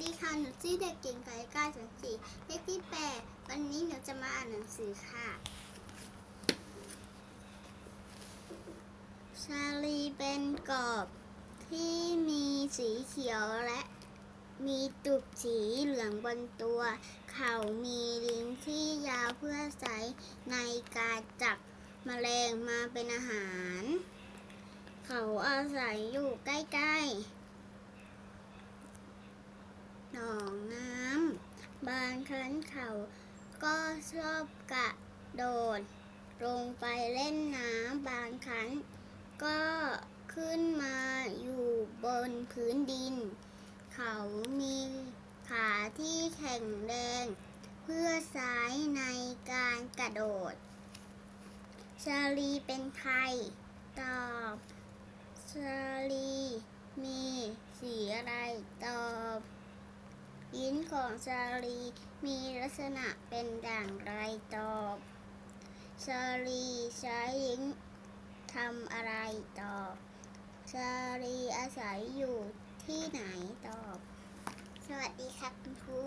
ดีค่ะ หนูชื่อเด็กเก่งไก่ก้าสันสีเลขที่แปดวันนี้หนูจะมาอ่านหนังสือค่ะ ชาลีเป็นกบที่มีสีเขียวและมีตุกสีเหลืองบนตัว เขามีลิ้นที่ยาวเพื่อใช้ในการจับแมลงมาเป็นอาหาร เขาอาศัยอยู่ใกล้ ๆ หนองน้ำบางครั้งเขาก็ชอบกระโดด ลงไปเล่นน้ำบางครั้ง ก็ขึ้นมาอยู่บนพื้นดิน เขามีขาที่แข็งแรง เพื่อใช้ในการกระโดด ชาลีเป็นใคร ตอบชาลีมีสีอะไรตอบ ยิ้นของซาลีมีลักษณะเป็นด่างไรตอบซาลีใช้ยิ้นทำอะไรตอบซาลีอาศัยอยู่ที่ไหนตอบ สวัสดีครับคุณครู